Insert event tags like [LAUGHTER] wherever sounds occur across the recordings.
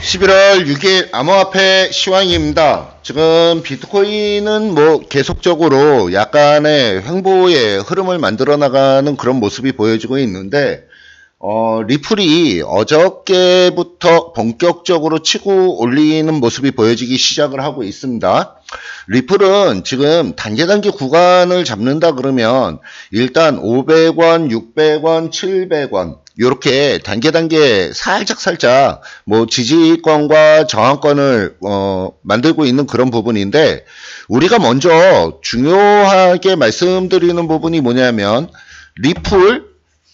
11월 6일 암호화폐 시황입니다. 지금 비트코인은 뭐 계속적으로 약간의 횡보의 흐름을 만들어 나가는 그런 모습이 보여지고 있는데 어, 리플이 어저께부터 본격적으로 치고 올리는 모습이 보여지기 시작을 하고 있습니다. 리플은 지금 단계 단계 구간을 잡는다 그러면 일단 500원, 600원, 700원 이렇게 단계 단계 살짝 살짝 뭐 지지권과 저항권을 어, 만들고 있는 그런 부분인데 우리가 먼저 중요하게 말씀드리는 부분이 뭐냐면 리플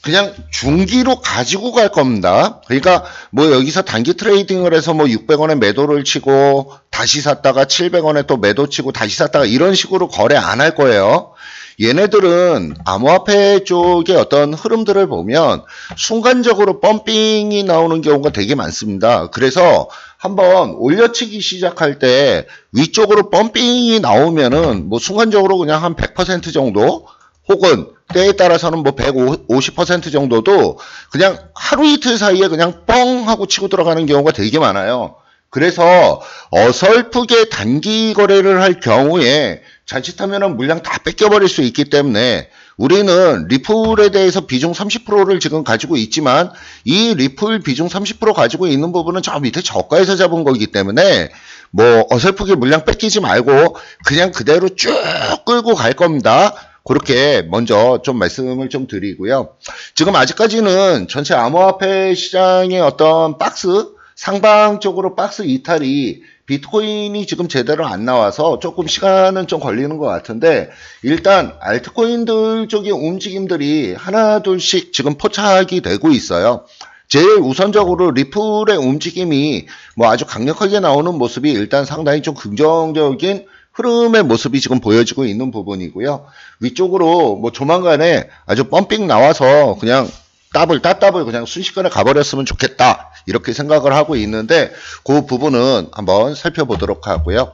그냥 중기로 가지고 갈 겁니다. 그러니까 뭐 여기서 단기 트레이딩을 해서 뭐 600원에 매도를 치고 다시 샀다가 700원에 또 매도 치고 다시 샀다가 이런 식으로 거래 안 할 거예요. 얘네들은 암호화폐 쪽의 어떤 흐름들을 보면 순간적으로 펌핑이 나오는 경우가 되게 많습니다. 그래서 한번 올려치기 시작할 때 위쪽으로 펌핑이 나오면은 뭐 순간적으로 그냥 한 100% 정도 혹은 때에 따라서는 뭐 150% 정도도 그냥 하루 이틀 사이에 그냥 뻥 하고 치고 들어가는 경우가 되게 많아요. 그래서 어설프게 단기 거래를 할 경우에 자칫하면 물량 다 뺏겨버릴 수 있기 때문에 우리는 리플에 대해서 비중 30%를 지금 가지고 있지만 이 리플 비중 30% 가지고 있는 부분은 저 밑에 저가에서 잡은 거기 때문에 뭐 어설프게 물량 뺏기지 말고 그냥 그대로 쭉 끌고 갈 겁니다. 그렇게 먼저 좀 말씀을 좀 드리고요. 지금 아직까지는 전체 암호화폐 시장의 어떤 박스 상방 쪽으로 박스 이탈이 비트코인이 지금 제대로 안 나와서 조금 시간은 좀 걸리는 것 같은데 일단 알트코인들 쪽의 움직임들이 하나 둘씩 지금 포착이 되고 있어요. 제일 우선적으로 리플의 움직임이 뭐 아주 강력하게 나오는 모습이 일단 상당히 좀 긍정적인 흐름의 모습이 지금 보여지고 있는 부분이고요. 위쪽으로 뭐 조만간에 아주 펌핑 나와서 그냥 더블 따더블 그냥 순식간에 가버렸으면 좋겠다 이렇게 생각을 하고 있는데 그 부분은 한번 살펴보도록 하고요.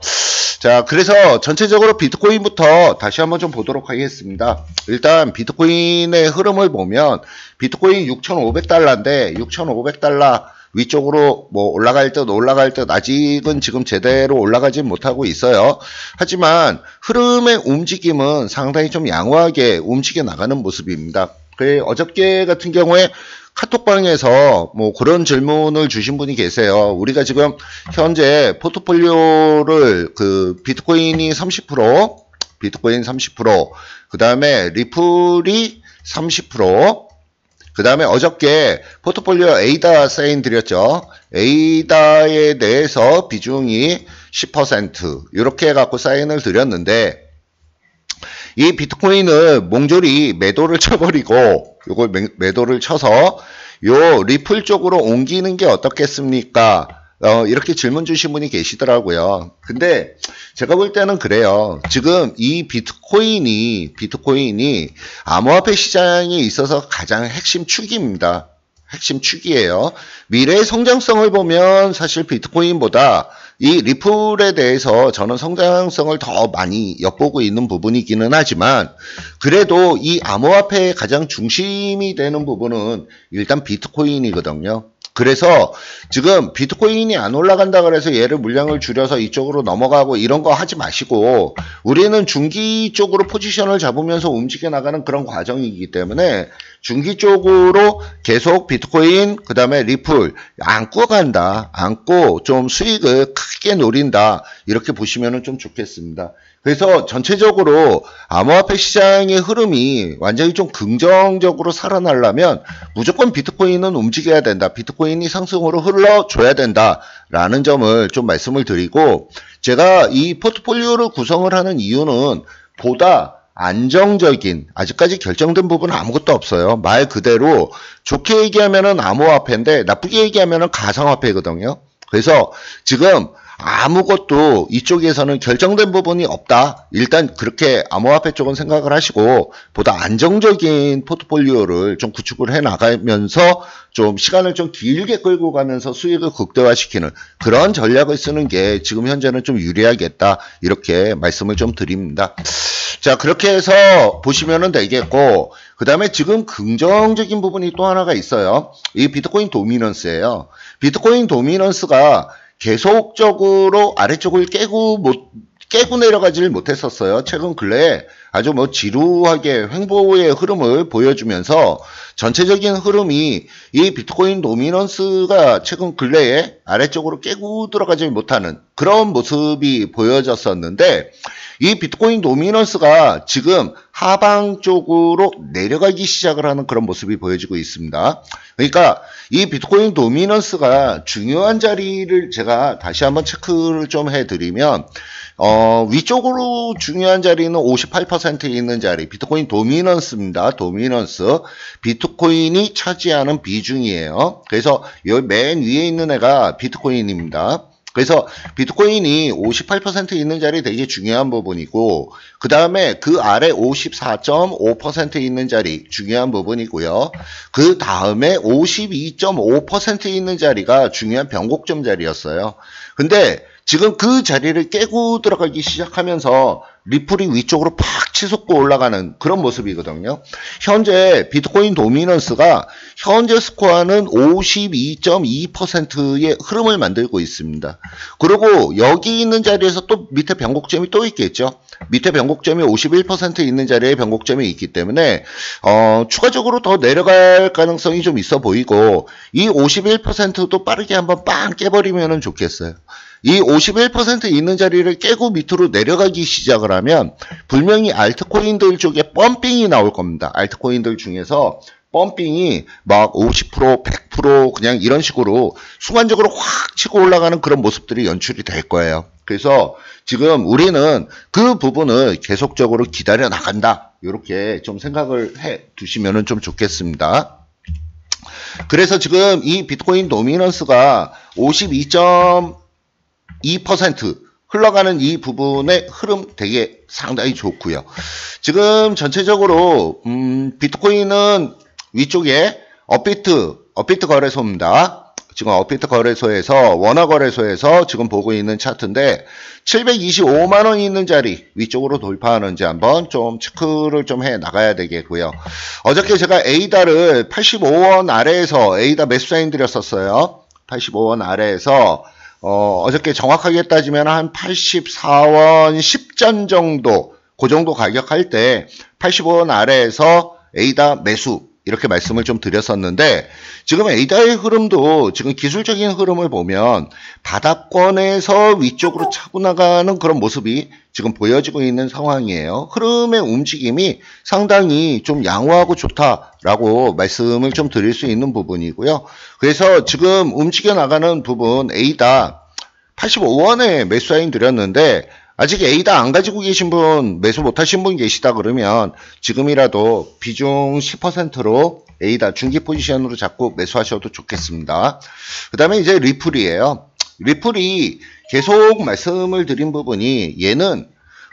자 그래서 전체적으로 비트코인부터 다시 한번 좀 보도록 하겠습니다. 일단 비트코인의 흐름을 보면 비트코인 6,500달러인데 6,500달러 위쪽으로 뭐 올라갈 듯 올라갈 듯 아직은 지금 제대로 올라가진 못하고 있어요. 하지만 흐름의 움직임은 상당히 좀 양호하게 움직여 나가는 모습입니다. 그 어저께 같은 경우에 카톡방에서 뭐 그런 질문을 주신 분이 계세요. 우리가 지금 현재 포트폴리오를 그 비트코인이 30%, 비트코인 30%, 그 다음에 리플이 30%, 그 다음에 어저께 포트폴리오 에이다 사인 드렸죠. 에이다에 대해서 비중이 10% 이렇게 해갖고 사인을 드렸는데 이 비트코인을 몽졸이 매도를 [LAUGHS] 쳐버리고 이걸 매도를 쳐서 요 리플 쪽으로 옮기는 게 어떻겠습니까? 어, 이렇게 질문 주신 분이 계시더라고요. 근데 제가 볼 때는 그래요. 지금 이 비트코인이, 비트코인이 암호화폐 시장에 있어서 가장 핵심 축입니다. 핵심 축이에요. 미래의 성장성을 보면 사실 비트코인보다 이 리플에 대해서 저는 성장성을 더 많이 엿보고 있는 부분이기는 하지만 그래도 이 암호화폐의 가장 중심이 되는 부분은 일단 비트코인이거든요. 그래서 지금 비트코인이 안 올라간다 그래서 얘를 물량을 줄여서 이쪽으로 넘어가고 이런 거 하지 마시고 우리는 중기 쪽으로 포지션을 잡으면서 움직여 나가는 그런 과정이기 때문에 중기 쪽으로 계속 비트코인 그 다음에 리플 안고 간다 안고 좀 수익을 크게 노린다 이렇게 보시면 좀 좋겠습니다. 그래서 전체적으로 암호화폐 시장의 흐름이 완전히 좀 긍정적으로 살아나려면 무조건 비트코인은 움직여야 된다. 비트코인이 상승으로 흘러줘야 된다라는 점을 좀 말씀을 드리고 제가 이 포트폴리오를 구성을 하는 이유는 보다 안정적인 아직까지 결정된 부분은 아무것도 없어요. 말 그대로 좋게 얘기하면은 암호화폐인데 나쁘게 얘기하면은 가상화폐거든요. 그래서 지금 아무것도 이쪽에서는 결정된 부분이 없다. 일단 그렇게 암호화폐 쪽은 생각을 하시고 보다 안정적인 포트폴리오를 좀 구축을 해 나가면서 좀 시간을 좀 길게 끌고 가면서 수익을 극대화시키는 그런 전략을 쓰는 게 지금 현재는 좀 유리하겠다. 이렇게 말씀을 좀 드립니다. 자, 그렇게 해서 보시면 되겠고, 그 다음에 지금 긍정적인 부분이 또 하나가 있어요. 이 비트코인 도미넌스예요. 비트코인 도미넌스가 계속적으로 아래쪽을 깨고 못 깨고 내려가지를 못했었어요. 최근 근래에 아주 뭐 지루하게 횡보의 흐름을 보여주면서 전체적인 흐름이 이 비트코인 도미넌스가 최근 근래에 아래쪽으로 깨고 들어가지 못하는 그런 모습이 보여졌었는데 이 비트코인 도미넌스가 지금 하방 쪽으로 내려가기 시작을 하는 그런 모습이 보여지고 있습니다. 그러니까 이 비트코인 도미넌스가 중요한 자리를 제가 다시 한번 체크를 좀 해드리면 어, 위쪽으로 중요한 자리는 58%에 있는 자리, 비트코인 도미넌스입니다. 도미넌스. 비트코인이 차지하는 비중이에요. 그래서 여기 맨 위에 있는 애가 비트코인입니다. 그래서 비트코인이 58% 있는 자리 되게 중요한 부분이고 그 다음에 그 아래 54.5% 있는 자리 중요한 부분이고요. 그 다음에 52.5% 있는 자리가 중요한 변곡점 자리였어요. 근데 지금 그 자리를 깨고 들어가기 시작하면서 리플이 위쪽으로 팍 치솟고 올라가는 그런 모습이거든요. 현재 비트코인 도미넌스가 현재 스코어는 52.2%의 흐름을 만들고 있습니다. 그리고 여기 있는 자리에서 또 밑에 변곡점이 또 있겠죠. 밑에 변곡점이 51% 있는 자리에 변곡점이 있기 때문에 어, 추가적으로 더 내려갈 가능성이 좀 있어 보이고 이 51%도 빠르게 한번 빵 깨버리면 좋겠어요. 이 51% 있는 자리를 깨고 밑으로 내려가기 시작을 하면 분명히 알트코인들 쪽에 펌핑이 나올 겁니다. 알트코인들 중에서 펌핑이 막 50%, 100% 그냥 이런 식으로 순간적으로 확 치고 올라가는 그런 모습들이 연출이 될 거예요. 그래서 지금 우리는 그 부분을 계속적으로 기다려 나간다. 이렇게 좀 생각을 해 두시면 좀 좋겠습니다. 그래서 지금 이 비트코인 도미넌스가 52. 2% 흘러가는 이 부분의 흐름 되게 상당히 좋고요. 지금 전체적으로 음, 비트코인은 위쪽에 업비트 업비트 거래소입니다. 지금 업비트 거래소에서 원화 거래소에서 지금 보고 있는 차트인데 725만 원이 있는 자리 위쪽으로 돌파하는지 한번 좀 체크를 좀 해 나가야 되겠고요. 어저께 제가 에이다를 85원 아래에서 에이다 매수 사인 드렸었어요. 85원 아래에서 어, 어저께 정확하게 따지면 한 84원 10전 정도, 그 정도 가격 할 때 85원 아래에서 에이다 매수, 이렇게 말씀을 좀 드렸었는데 지금 에이다의 흐름도 지금 기술적인 흐름을 보면 바닥권에서 위쪽으로 차고 나가는 그런 모습이 지금 보여지고 있는 상황이에요. 흐름의 움직임이 상당히 좀 양호하고 좋다라고 말씀을 좀 드릴 수 있는 부분이고요. 그래서 지금 움직여 나가는 부분 에이다 85원에 매수 사인 드렸는데 아직 A다 안 가지고 계신 분, 매수 못 하신 분 계시다 그러면 지금이라도 비중 10%로 A다 중기 포지션으로 잡고 매수하셔도 좋겠습니다. 그 다음에 이제 리플이에요. 리플이 계속 말씀을 드린 부분이 얘는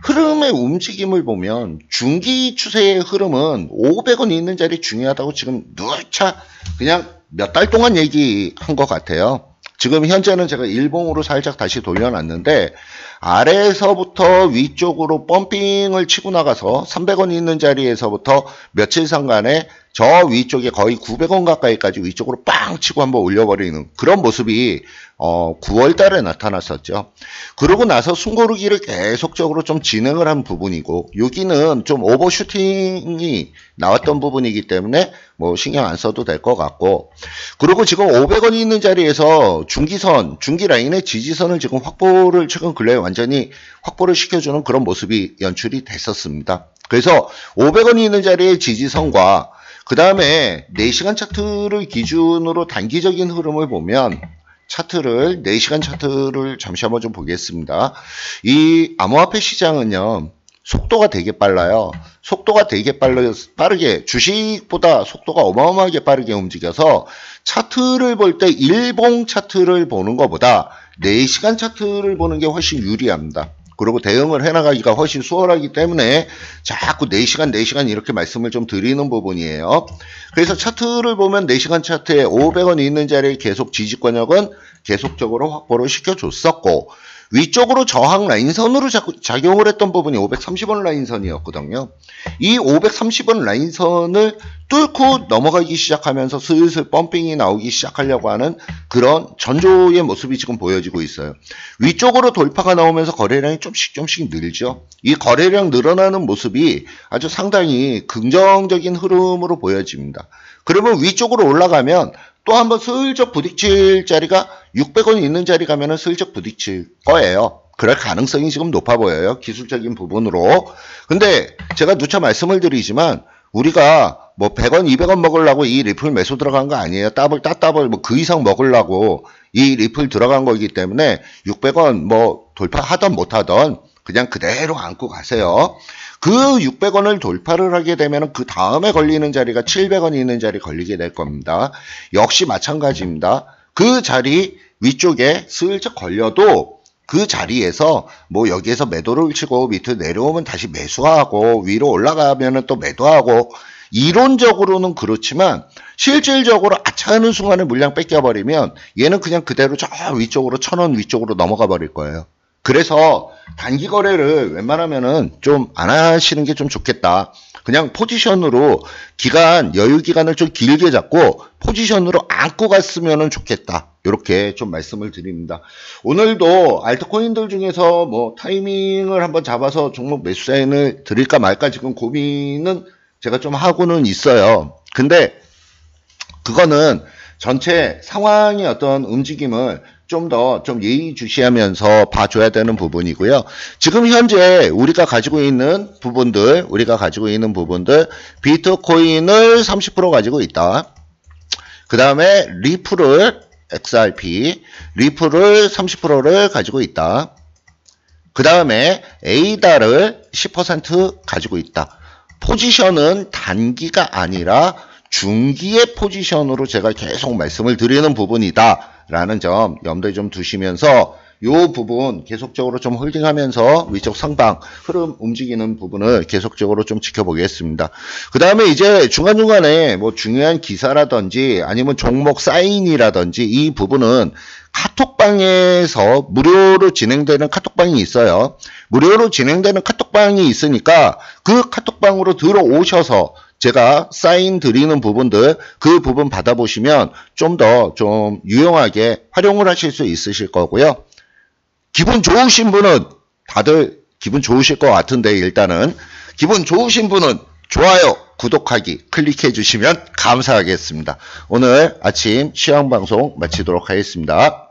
흐름의 움직임을 보면 중기 추세의 흐름은 500원 있는 자리 중요하다고 지금 누차 그냥 몇 달 동안 얘기한 것 같아요. 지금 현재는 제가 일봉으로 살짝 다시 돌려놨는데 아래에서부터 위쪽으로 펌핑을 치고 나가서 300원 있는 자리에서부터 며칠 상간에 저 위쪽에 거의 900원 가까이까지 위쪽으로 빵 치고 한번 올려버리는 그런 모습이 어 9월 달에 나타났었죠. 그러고 나서 숨고르기를 계속적으로 좀 진행을 한 부분이고 여기는 좀 오버슈팅이 나왔던 부분이기 때문에 뭐 신경 안 써도 될 것 같고 그리고 지금 500원이 있는 자리에서 중기선, 중기 라인의 지지선을 지금 확보를 최근 근래에 완전히 확보를 시켜주는 그런 모습이 연출이 됐었습니다. 그래서 500원이 있는 자리의 지지선과 그 다음에 4시간 차트를 기준으로 단기적인 흐름을 보면 차트를 4시간 차트를 잠시 한번 좀 보겠습니다. 이 암호화폐 시장은요. 속도가 되게 빨라요. 속도가 되게 빨라, 빠르게 주식보다 속도가 어마어마하게 빠르게 움직여서 차트를 볼 때 일봉 차트를 보는 것보다 4시간 차트를 보는 게 훨씬 유리합니다. 그리고 대응을 해나가기가 훨씬 수월하기 때문에 자꾸 4시간, 4시간 이렇게 말씀을 좀 드리는 부분이에요. 그래서 차트를 보면 4시간 차트에 500원 있는 자리에 계속 지지권역은 계속적으로 확보를 시켜줬었고 위쪽으로 저항 라인선으로 작용을 했던 부분이 530원 라인선이었거든요. 이 530원 라인선을 뚫고 넘어가기 시작하면서 슬슬 펌핑이 나오기 시작하려고 하는 그런 전조의 모습이 지금 보여지고 있어요. 위쪽으로 돌파가 나오면서 거래량이 좀씩 좀씩 늘죠. 이 거래량 늘어나는 모습이 아주 상당히 긍정적인 흐름으로 보여집니다. 그러면 위쪽으로 올라가면 또 한번 슬쩍 부딪힐 자리가 600원이 있는 자리 가면은 슬쩍 부딪힐 거예요. 그럴 가능성이 지금 높아 보여요. 기술적인 부분으로. 근데 제가 누차 말씀을 드리지만 우리가 뭐 100원, 200원 먹으려고 이 리플 매수 들어간 거 아니에요. 더블, 따더블 뭐 그 이상 먹으려고 이 리플 들어간 거기 때문에 600원 뭐 돌파하던 못하던 그냥 그대로 안고 가세요. 그 600원을 돌파를 하게 되면 그 다음에 걸리는 자리가 700원이 있는 자리 걸리게 될 겁니다. 역시 마찬가지입니다. 그 자리 위쪽에 슬쩍 걸려도 그 자리에서 뭐 여기에서 매도를 치고 밑으로 내려오면 다시 매수하고 위로 올라가면 또 매도하고 이론적으로는 그렇지만 실질적으로 아차 하는 순간에 물량 뺏겨버리면 얘는 그냥 그대로 저 위쪽으로 천 원 위쪽으로 넘어가 버릴 거예요. 그래서 단기 거래를 웬만하면은 좀 안 하시는 게 좀 좋겠다. 그냥 포지션으로 기간 여유 기간을 좀 길게 잡고 포지션으로 안고 갔으면 좋겠다. 이렇게 좀 말씀을 드립니다. 오늘도 알트코인들 중에서 뭐 타이밍을 한번 잡아서 종목 매수 사인을 드릴까 말까 지금 고민은 제가 좀 하고는 있어요. 근데 그거는 전체 상황의 어떤 움직임을 좀 더좀 좀 예의주시하면서 봐줘야 되는 부분이고요. 지금 현재 우리가 가지고 있는 부분들, 우리가 가지고 있는 부분들, 비트코인을 30% 가지고 있다. 그 다음에 리플을 XRP, 리플을 30%를 가지고 있다. 그 다음에 에이다를 10% 가지고 있다. 포지션은 단기가 아니라 중기의 포지션으로 제가 계속 말씀을 드리는 부분이다. 라는 점 염두에 좀 두시면서 이 부분 계속적으로 좀 홀딩하면서 위쪽 상방 흐름 움직이는 부분을 계속적으로 좀 지켜보겠습니다. 그 다음에 이제 중간중간에 뭐 중요한 기사라든지 아니면 종목 사인이라든지 이 부분은 카톡방에서 무료로 진행되는 카톡방이 있어요. 무료로 진행되는 카톡방이 있으니까 그 카톡방으로 들어오셔서 제가 사인 드리는 부분들 그 부분 받아보시면 좀 더좀 좀 유용하게 활용을 하실 수 있으실 거고요. 기분 좋으신 분은 다들 기분 좋으실 것 같은데 일단은 기분 좋으신 분은 좋아요, 구독하기 클릭해 주시면 감사하겠습니다. 오늘 아침 시황 방송 마치도록 하겠습니다.